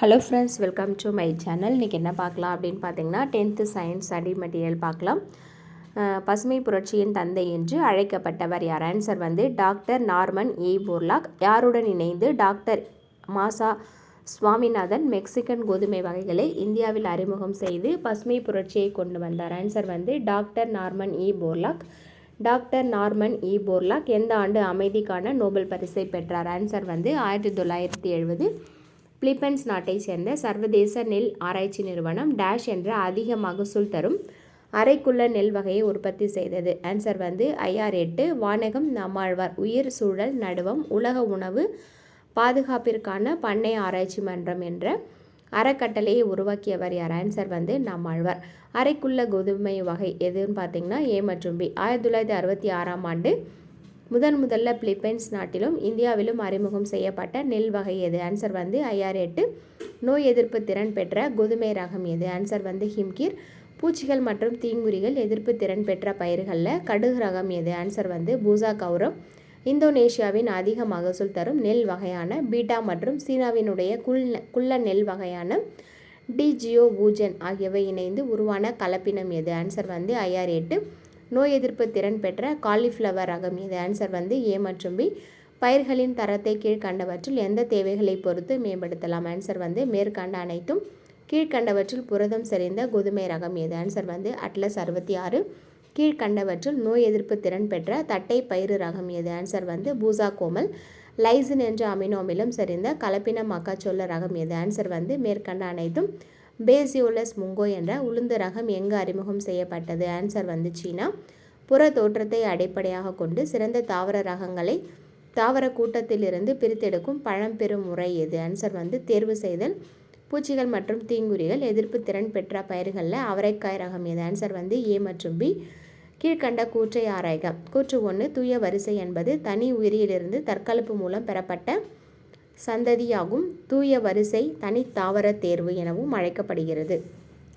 Hello friends welcome to my channel இன்றைக்கி என்ன பார்க்கலாம் அப்படின்னு பார்த்தீங்கன்னா டென்த்து சயின்ஸ் ஸ்டடி மெட்டீரியல் பார்க்கலாம். பசுமை புரட்சியின் தந்தை என்று அழைக்கப்பட்டவர் யார்? ஆன்சர் வந்து டாக்டர் நார்மன் ஏ போர்லாக் யாருடன் இணைந்து டாக்டர் மாசா சுவாமிநாதன் மெக்சிகன் கோதுமை வகைகளை இந்தியாவில் அறிமுகம் செய்து பசுமை புரட்சியை கொண்டு வந்தார்? ஆன்சர் வந்து doctor Norman E Borlaug doctor Norman E Borlaug எந்த ஆண்டு அமைதிக்கான நோபல் பரிசை பெற்றார்? ஆன்சர் வந்து ஆயிரத்தி தொள்ளாயிரத்தி எழுபது. பிலிப்பைன்ஸ் நாட்டை சேர்ந்த சர்வதேச நெல் ஆராய்ச்சி நிறுவனம் டேஷ் என்ற அதிக மகசூல் தரும் அரைக்குள்ள நெல் வகையை உற்பத்தி செய்தது. ஆன்சர் வந்து ஐஆர் எட்டு வானகம் நம்மாழ்வார் உயிர் சூழல் நடுவம் உலக உணவு பாதுகாப்பிற்கான பண்ணை ஆராய்ச்சி மன்றம் என்ற அறக்கட்டளையை உருவாக்கியவர் யார்? ஆன்சர் வந்து நம்மாழ்வார். அரைக்குள்ள கோதுமை வகை எதுன்னு பார்த்தீங்கன்னா ஏ மற்றும் பி. ஆயிரத்தி தொள்ளாயிரத்தி அறுபத்தி ஆறாம் ஆண்டு முதன் முதல்ல பிலிப்பைன்ஸ் நாட்டிலும் இந்தியாவிலும் அறிமுகம் செய்யப்பட்ட நெல் வகை எது? ஆன்சர் வந்து ஐஆர் எட்டு. நோய் எதிர்ப்பு திறன் பெற்ற கோதுமை ரகம் எது? ஆன்சர் வந்து ஹிம்கீர். பூச்சிகள் மற்றும் தீங்குறிகள் எதிர்ப்பு திறன் பெற்ற பயிர்களில் கடுகு ரகம் எது? ஆன்சர் வந்து பூசா கௌரம் இந்தோனேஷியாவின் அதிக மகசூல் தரும் நெல் வகையான பீட்டா மற்றும் சீனாவினுடைய குல் குள்ள நெல் வகையான டிஜியோ பூஜன் ஆகியவை இணைந்து உருவான கலப்பினம் எது? ஆன்சர் வந்து ஐஆர் எட்டு. நோய் எதிர்ப்பு திறன் பெற்ற காலிஃப்ளவர் ரகம். இது ஆன்சர் வந்து ஏ மற்றும் பி பயிர்களின் தரத்தை கீழ்கண்டவற்றில் எந்த தேவைகளை பொறுத்து மேம்படுத்தலாம்? ஆன்சர் வந்து மேற்கண்ட அனைத்தும் கீழ்கண்டவற்றில் புரதம் செறிந்த கோதுமை ரகம். எது ஆன்சர் வந்து அட்லஸ் அறுபத்தி ஆறு. கீழ்கண்டவற்றில் நோய் எதிர்ப்பு திறன் பெற்ற தட்டை பயிறு ரகம். எது ஆன்சர் வந்து பூசா கோமல் லைசின் என்ற அமினோமிலும் சரிந்த செறிந்த கலப்பின மக்காச்சோள ரகம். எது ஆன்சர் வந்து மேற்கண்ட அனைத்தும் பேசியோலஸ் முங்கோ என்ற உளுந்து ரகம் எங்கு அறிமுகம் செய்யப்பட்டது? ஆன்சர் வந்து சீனா. புற தோற்றத்தை அடிப்படையாக கொண்டு சிறந்த தாவர ரகங்களை தாவர கூட்டத்திலிருந்து பிரித்தெடுக்கும் பழம்பெரும் முறை எது? ஆன்சர் வந்து தேர்வு செய்தல் பூச்சிகள் மற்றும் தீங்குறிகள் எதிர்ப்பு திறன் பெற்ற பயிர்களில் அவரைக்காய் ரகம் எது? ஆன்சர் வந்து ஏ மற்றும் பி கீழ்கண்ட கூற்றை ஆராய்க. கூற்று ஒன்று தூய வரிசை என்பது தனி உயிரியிலிருந்து தற்கலப்பு மூலம் பெறப்பட்ட சந்ததியாகும் தூய வரிசை தனி தாவர தேர்வு எனவும் அழைக்கப்படுகிறது.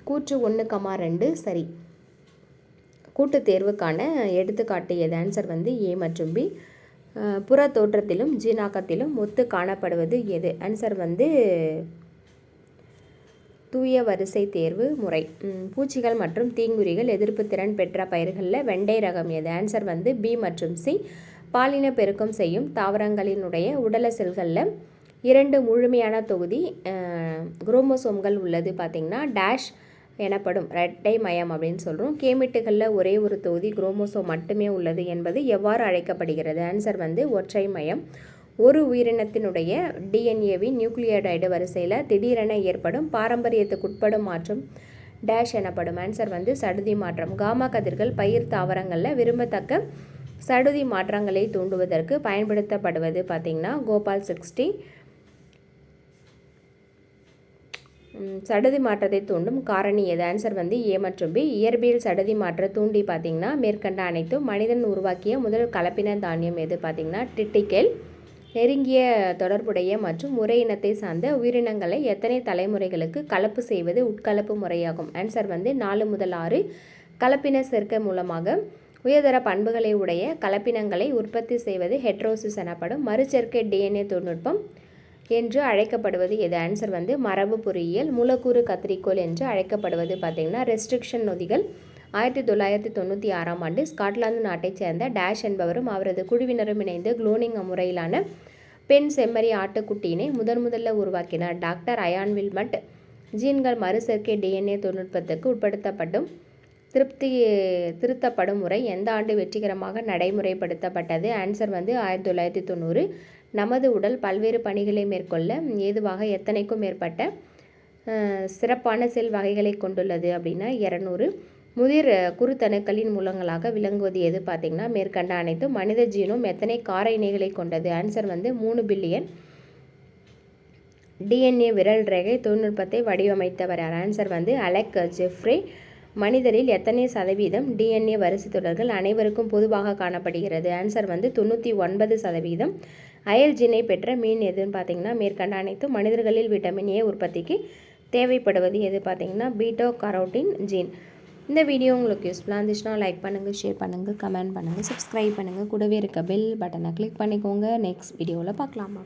கூற்று ஒன்று கமா ரெண்டு சரி. கூட்டு தேர்வுக்கான எடுத்துக்காட்டு எது? ஆன்சர் வந்து ஏ மற்றும் பி புற தோற்றத்திலும் ஜீனாக்கத்திலும் ஒத்து காணப்படுவது எது? ஆன்சர் வந்து தூய வரிசை தேர்வு முறை. பூச்சிகள் மற்றும் தீங்குறிகள் எதிர்ப்பு திறன் பெற்ற பயிர்களில் வெண்டை ரகம் எது? ஆன்சர் வந்து பி மற்றும் சி பாலின பெருக்கம் செய்யும் தாவரங்களினுடைய உடல செல்களில் இரண்டு முழுமையான தொகுதி குரோமோசோம்கள் உள்ளது பார்த்திங்கன்னா டேஷ் எனப்படும் இரட்டை மயம் அப்படின்னு சொல்கிறோம் கேமிட்டுகளில் ஒரே ஒரு தொகுதி குரோமோசோம் மட்டுமே உள்ளது என்பது எவ்வாறு அழைக்கப்படுகிறது? ஆன்சர் வந்து ஒற்றை மயம் ஒரு உயிரினத்தினுடைய டிஎன்ஏவின் நியூக்ளியோடைடு வரிசையில் திடீரென ஏற்படும் பாரம்பரியத்துக்குட்படும் மாற்றம் டேஷ் எனப்படும். ஆன்சர் வந்து சடுதி மாற்றம். காமா கதிர்கள் பயிர் தாவரங்களில் விரும்பத்தக்க சடுதி மாற்றங்களை தூண்டுவதற்கு பயன்படுத்தப்படுவது பார்த்திங்கன்னா கோபால் சிக்ஸ்டி ம், சடுதி மாற்றத்தை தூண்டும் காரணி எது? ஆன்சர் வந்து ஏ மற்றும் பி இயற்பியல் சடுதி மாற்ற தூண்டி பார்த்தீங்கன்னா மேற்கண்ட அனைத்தும் மனிதன் உருவாக்கிய முதல் கலப்பின தானியம் எது பார்த்தீங்கன்னா? டிட்டிக்கெல் நெருங்கிய தொடர்புடைய மற்றும் முறை இனத்தை சார்ந்த உயிரினங்களை எத்தனை தலைமுறைகளுக்கு கலப்பு செய்வது உட்கலப்பு முறையாகும்? ஆன்சர் வந்து நாலு முதல் ஆறு. கலப்பின சேர்க்கை மூலமாக உயர்தர பண்புகளை உடைய கலப்பினங்களை உற்பத்தி செய்வது ஹெட்ரோசிஸ் எனப்படும் மறுசேர்க்கை டிஎன்ஏ தொழில்நுட்பம். என்று அழைக்கப்படுவது எது? ஆன்சர் வந்து மரபு பொறியியல் மூலக்கூறு கத்திரிக்கோல் என்று அழைக்கப்படுவது பார்த்திங்கன்னா ரெஸ்ட்ரிக்ஷன் நொதிகள். ஆயிரத்தி தொள்ளாயிரத்தி தொண்ணூற்றி ஆறாம் ஆண்டு ஸ்காட்லாந்து நாட்டைச் சேர்ந்த டேஷ் என்பவரும் அவரது குழுவினரும் இணைந்து குளோனிங் முறையிலான பெண் செம்மறி ஆட்டுக்குட்டியினை முதன் முதல்ல உருவாக்கினார். டாக்டர் அயான் வில்மட் ஜீன்கள் மறுசேர்க்கை டிஎன்ஏ தொழில்நுட்பத்துக்கு உட்படுத்தப்படும் திருப்தி திருத்தப்படும் முறை எந்த ஆண்டு வெற்றிகரமாக நடைமுறைப்படுத்தப்பட்டது? ஆன்சர் வந்து ஆயிரத்தி தொள்ளாயிரத்தி தொண்ணூறு. நமது உடல் பல்வேறு பணிகளை மேற்கொள்ள ஏதுவாக எத்தனைக்கும் மேற்பட்ட சிறப்பான செல் வகைகளை கொண்டுள்ளது அப்படின்னா இரநூறு. முதிர் குருத்தணுக்களின் மூலங்களாக விளங்குவது எது பார்த்திங்கன்னா மேற்கண்ட அனைத்தும் மனித ஜீனும் எத்தனை கார இணைகளை கொண்டது? ஆன்சர் வந்து மூணு பில்லியன். டிஎன்ஏ விரல் ரேகை தொழில்நுட்பத்தை வடிவமைத்தவர் ஆன்சர் வந்து அலெக் ஜெஃப்ரே. மனிதரில் எத்தனை சதவீதம் டிஎன்ஏ வரிசை தொடர்கள் அனைவருக்கும் பொதுவாக காணப்படுகிறது? ஆன்சர் வந்து தொண்ணூற்றி ஒன்பது சதவீதம். அயல் ஜீனை பெற்ற மீன் எதுன்னு பார்த்தீங்கன்னா மேற்கண்ட அனைத்தும் மனிதர்களில் விட்டமின் ஏ உற்பத்திக்கு தேவைப்படுவது எது பார்த்தீங்கன்னா பீட்டோ கரோட்டின் ஜீன் இந்த வீடியோ உங்களுக்கு யூஸ்ஃபுல்லாக இருந்துச்சுன்னா லைக் பண்ணுங்கள் ஷேர் பண்ணுங்கள் கமெண்ட் பண்ணுங்கள் சப்ஸ்கிரைப் பண்ணுங்கள் கூடவே இருக்க பெல் பட்டனை கிளிக் பண்ணிக்கோங்க. நெக்ஸ்ட் வீடியோவில் பார்க்கலாமா?